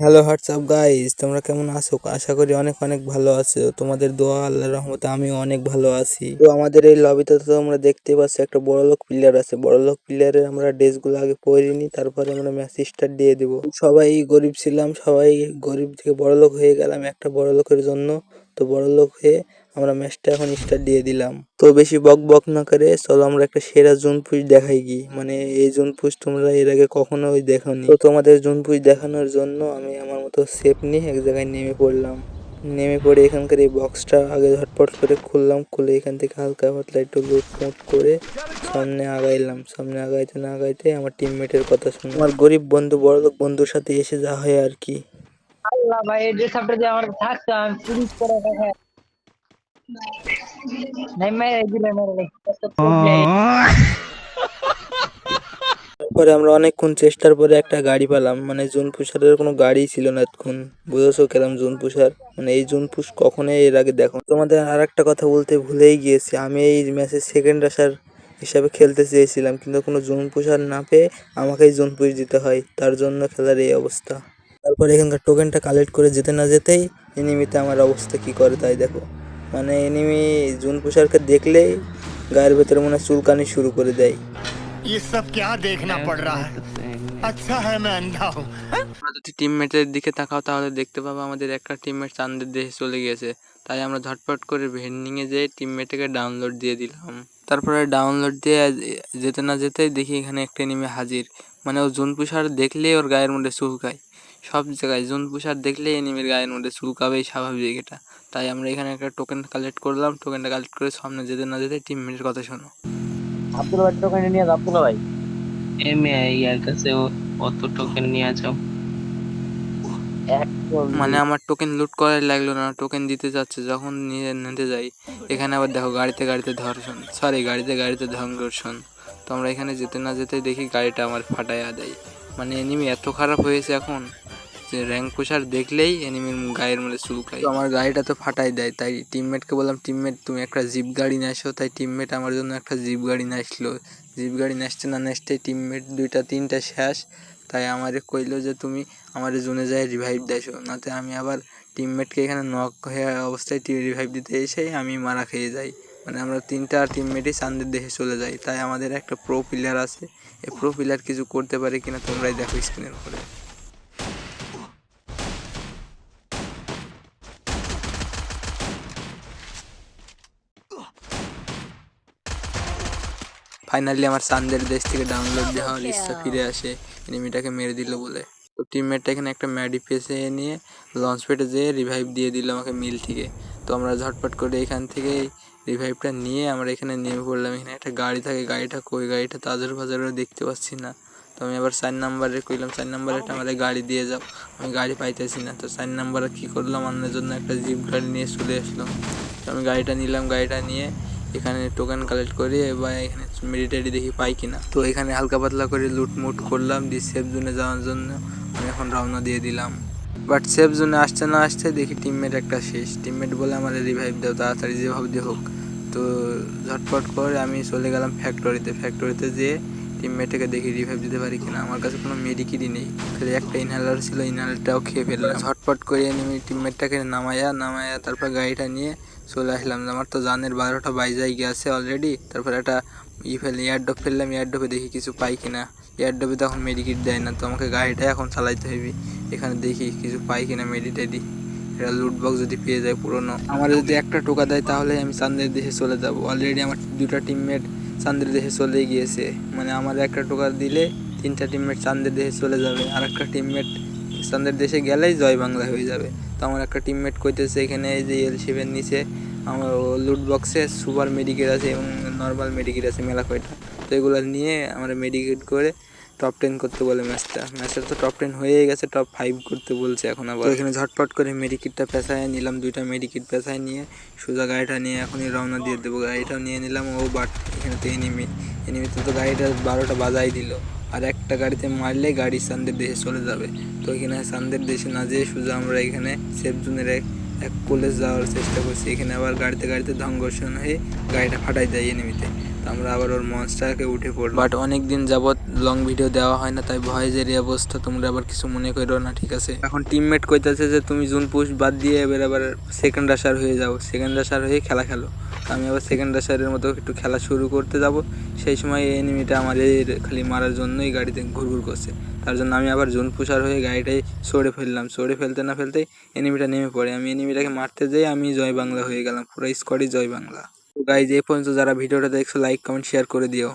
Hello WhatsApp guys তোমরা কেমন আছো? আশা করি অনেক অনেক ভালো আছো। তোমাদের দোয়া আল্লাহ রহমত আমি অনেক ভালো আছি। তো আমাদের এই লবিতে তো আমরা দেখতে পাচ্ছি একটা বড় লোক প্লেয়ার আছে। বড় লোক প্লেয়ারের আমরা ড্রেসগুলো আগে পরে নিই, তারপরে আমরা ম্যাচ স্টার্ট দিয়ে দেবো। সবাই গরিব ছিলাম, সবাই গরিব থেকে বড় লোক হয়ে গেলাম একটা বড় লোকের জন্য। তো বড় লোক হয়ে আমরা ম্যাচটা এখন স্টার্ট দিয়ে দিলাম। তো বেশি বক বক না করে চলো আমরা একটা সেরা জুন পুষ দেখাই কি মানে এই জুন পুষ তোমরা এর আগে কখনো কখনোই দেখোনি। তো তোমাদের জুন পুষ দেখানোর জন্য আমি আমার মতো সেফ নিয়ে এক জায়গায় নেমে পড়লাম। নেমে পড়ে এখানকার এই বক্সটা আগে ঝটপট করে খুললাম, খুলে এখান থেকে হালকা পাতলা একটু লুট মুট করে সামনে আগাইলাম। সামনে আগাইতে না আগাইতে আমার টিমমেটের কথা শুনে। আমার গরিব বন্ধু, বড়লোক বন্ধুর সাথে এসে যা হয় আর কি। আল্লাহ ভাই এই ড্রেস আপটা যে আমার থাকতো আমি পুলিশ করে দেখা নাই মেরে দিলে মেরে তারপরে আমরা অনেকক্ষণ চেষ্টার পরে একটা গাড়ি পেলাম। মানে জুন পুষারের কোনো গাড়ি ছিল না এতক্ষণ। বুঝেছ কেরাম জুন পুষার মানে এই জুন পুষ কখনোই এর আগে দেখো তোমাদের আর একটা কথা বলতে ভুলেই গিয়েছি। আমি এই ম্যাচে সেকেন্ড আসার হিসাবে খেলতে চেয়েছিলাম কিন্তু কোনো জুন পুষার না পেয়ে আমাকেই জুন পুষ দিতে হয়। তার জন্য খেলার এই অবস্থা। তারপর এখানকার টোকেনটা কালেক্ট করে যেতে না যেতেই এনিমিতে আমার অবস্থা কি করে তাই দেখো মানে এনিমি জুন পুষারকে দেখলেই গায়ের ভেতরে মনে হয় চুলকানি শুরু করে দেয় ये सब क्या देखना पड़ रहा है अच्छा है मैं अंधा हूँ তোমরা যদি টিমমেটের দিকে তাকাও তাহলে দেখতে পাবো আমাদের একটা টিমমেট চান্দের দেশে চলে গিয়েছে তাই আমরা ঝটপট করে ভেন্ডিংয়ে যেয়ে টিমমেটকে ডাউনলোড দিয়ে দিলাম তারপরে ডাউনলোড দিয়ে যেতে না যেতেই দেখি এখানে একটা নেমে হাজির। মানে ও জুন পুষার দেখলেই ওর গায়ের মধ্যে চুলকায় সব জায়গায় জুন পুষার দেখলেই এনিমির গায়ের মধ্যে চুলকাবেই স্বাভাবিক এটা। তাই আমরা এখানে একটা টোকেন কালেক্ট করলাম। টোকেনটা কালেক্ট করে সামনে যেতে না যেতে টিমমেটের কথা শোনো। আব্দুল ভাই টোকেন নিয়ে যাও আব্দুল ভাই। এমএ ইয়ার কাছে ও- অত টোকেন নিয়ে যাও মানে আমার টোকেন লুট করাই লাগল না টোকেন দিতে যাচ্ছে যখন নিয়ে নিতে যাই এখানে আবার দেখো গাড়িতে গাড়িতে ধর্ষণ সরি গাড়িতে গাড়িতে ধর্ষণ। তো আমরা এখানে যেতে না যেতে দেখি গাড়িটা আমার ফাটাইয়া দেয়। মানে এনিমি এত খারাপ হয়েছে এখন যে র্যাঙ্ক পুষার দেখলেই এনিমির গায়ের মধ্যে চুলকায়। তো আমার গাড়িটা তো ফাটাই দেয় তাই টিমমেটকে বললাম টিমমেট তুমি একটা জিপ গাড়ি নিয়ে আসো। তাই টিমমেট আমার জন্য একটা জিপ গাড়ি নিয়ে আসলো। জিপ গাড়ি নেসতে না নেসতে টিমমেট দুইটা তিনটা শেষ। তাই আমারে কইলো যে তুমি আমার জোনে যায় রিভাইভ দেছো নাতে আমি আবার টিমমেটকে এখানে নক হয়ে অবস্থায় রিভাইভ দিতে এসে আমি মারা খেয়ে যাই। মানে আমরা তিনটা টিমমেটই চান্দের দেশে চলে যাই। তাই আমাদের একটা প্রো প্লেয়ার আছে। এই প্রো প্লেয়ার কিছু করতে পারে কিনা তোমরাই দেখো স্ক্রিনের উপরে। ফাইনালি আমার চান্দের দেশ থেকে ডাউনলোড দেওয়ার ইচ্ছা ফিরে আসে এনিমিটাকে মেরে দিল বলে। তো টিমমেটটা এখানে একটা ম্যাডি পেসে নিয়ে লঞ্চ পেটে যেয়ে রিভাইভ দিয়ে দিল আমাকে মিল থেকে। তো আমরা ঝটপট করে এখান থেকে রিভাইভটা নিয়ে আমরা এখানে নেমে পড়লাম। এখানে একটা গাড়ি থাকে গাড়িটা কই? গাড়িটা তাজর বাজারে দেখতে পাচ্ছি না। তো আমি আবার চার নাম্বারে কইলাম চার নাম্বারে একটা আমার গাড়ি দিয়ে যাও। আমি গাড়ি পাইতেছি না। তো চার নাম্বারে কী করলাম? অন্যের জন্য একটা জিপ গাড়ি নিয়ে চলে আসলাম। তো আমি গাড়িটা নিলাম গাড়িটা নিয়ে এখানে টোকেন কালেক্ট করে বা এখানে মেডিটেডি দেখি পাই কিনা। তো এখানে হালকা পাতলা করে লুটমুট করলাম, দিয়ে সেফ জোনে যাওয়ার জন্য আমি এখন রওনা দিয়ে দিলাম। বাট সেফ জোনে আসতে না আসতে দেখি টিমমেট একটা শেষ। টিমমেট বলে আমার রিভাইভ দাও, তাড়াতাড়ি যেভাবে দিয়ে হোক। তো ঝটপট করে আমি চলে গেলাম ফ্যাক্টরিতে ফ্যাক্টরিতে যেয়ে টিমমেটকে দেখি রিভাইভ দিতে পারি কিনা। আমার কাছে কোনো মেডিকিটই নেই। খালি একটা ইনহেলার ছিল ইনহেলারটাও খেয়ে ফেললাম। ঝটপট করে আমি টিমমেটটাকে নামায়া নামায়া তারপর গাড়িটা নিয়ে চলে আসলাম। আমার তো জানের বারোটা বাইজাই গেছে অলরেডি তারপর একটা ই ফেলে এয়ারড্রপ ফেললাম এয়ারড্রপে দেখি কিছু পাই কিনা। এয়ারড্রপে তো এখন মেডিকিট দেয় না, তো আমাকে গাড়িটা এখন চালাইতে হবে এখানে দেখি কিছু পাই কিনা মেডিটেডি এটা লুট বক্স যদি পেয়ে যায় পুরনো। আমার যদি একটা টোকা দেয় তাহলে আমি চান্দের দেশে চলে যাব। অলরেডি আমার দুটা টিমমেট চান্দের দেশে চলে গিয়েছে। মানে আমার একটা টোকা দিলে তিনটা টিমমেট চান্দের দেশে চলে যাবে। আর একটা টিমমেট চান্দের দেশে গেলেই জয় বাংলা হয়ে যাবে। তো আমার একটা টিমমেট কইতেছে এখানে এই যে এল সেভেন নিচে আমার লুট বক্সে সুপার মেডিকেট আছে এবং নর্মাল মেডিকেট আছে মেলা কয়টা। তো এগুলো নিয়ে আমরা মেডিকেট করে টপ টেন করতে বলে ম্যাচটা ম্যাচটা তো টপ টেন হয়েই গেছে টপ ফাইভ করতে বলছে এখন আবার। এখানে ঝটপট করে মেডিকিটটা পেঁচায় নিলাম, দুইটা মেডিকিট পেঁচায় নিয়ে, সোজা গাড়িটা নিয়ে এখনই রওনা দিয়ে দেবো। গাড়িটাও নিয়ে নিলাম, ও বাট এখানে তো এনিমি এনিমিতে তো গাড়িটা বারোটা বাজাই দিল। আর একটা গাড়িতে মারলে গাড়ি চান্দের দেশে চলে যাবে। তো এখানে চান্দের দেশে না যেয়ে সোজা আমরা এখানে সেফ জোনের এক কলেজ যাওয়ার চেষ্টা করছি। এখানে আবার গাড়িতে গাড়িতে ধংঘর্ষণ হয়ে গাড়িটা ফাটাই দেয় এনিমিতে তো আমরা আবার ওর মনস্টারকে উঠে পড়লাম। বাট অনেক দিন যাবত লং ভিডিও দেওয়া হয় না তাই ভয়েজের এই অবস্থা তোমরা আবার কিছু মনে করো না ঠিক আছে? এখন টিমমেট কইতাছে যে তুমি জুন পুশ বাদ দিয়ে এবার আবার সেকেন্ড রাশার হয়ে যাও। সেকেন্ড রাশার হয়ে খেলা খেলো। তো আমি আবার সেকেন্ড রাশারের মতো একটু খেলা শুরু করতে যাব। সেই সময় এই এনিমিটা আমার খালি মারার জন্যই গাড়িতে ঘুরঘুর করছে। তার জন্য আমি আবার জুন পুষার হয়ে গাড়িটাই সরে ফেললাম। সরে ফেলতে না ফেলতেই এনিমিটা নেমে পড়ে। আমি এনিমিটাকে মারতে যাই আমি জয় বাংলা হয়ে গেলাম। পুরো স্কোয়াডই জয় বাংলা। তো গাইজ এই পর্যন্ত যারা ভিডিওটা দেখছ লাইক কমেন্ট শেয়ার করে দিও।